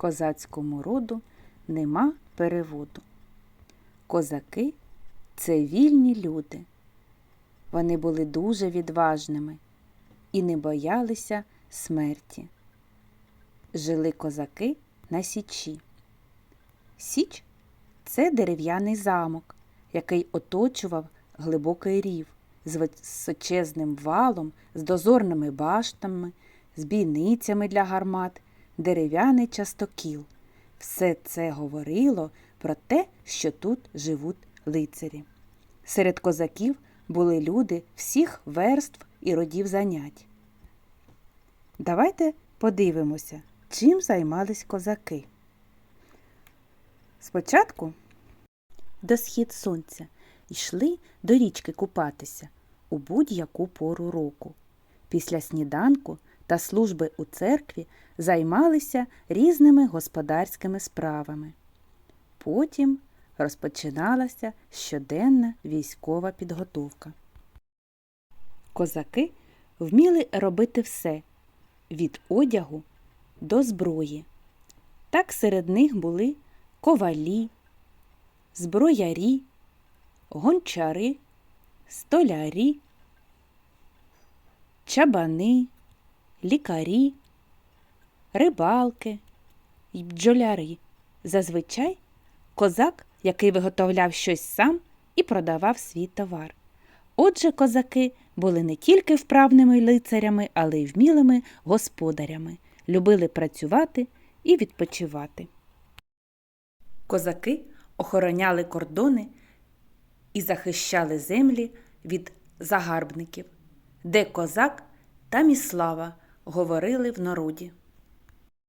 козацькому роду нема переводу. Козаки це вільні люди. Вони були дуже відважними і не боялися смерті. Жили козаки на Січі. Січ це дерев'яний замок, який оточував глибокий рів з височезним валом, з дозорними баштами, з бійницями для гармат, дерев'яний частокіл. Все це говорило про те, що тут живуть лицарі. Серед козаків були люди всіх верств і родів занять. Давайте подивимося, чим займались козаки. Спочатку до схід сонця йшли до річки купатися у будь-яку пору року. Після сніданку та служби у церкві займалися різними господарськими справами. Потім розпочиналася щоденна військова підготовка. Козаки вміли робити все від одягу до зброї. Так серед них були ковалі, зброярі, гончари, столярі, чабани, лікарі, рибалки й бджоляри. Зазвичай козак, який виготовляв щось сам і продавав свій товар. Отже, козаки були не тільки вправними лицарями, але й вмілими господарями, любили працювати і відпочивати. Козаки охороняли кордони і захищали землі від загарбників, де козак там і слава говорили в народі.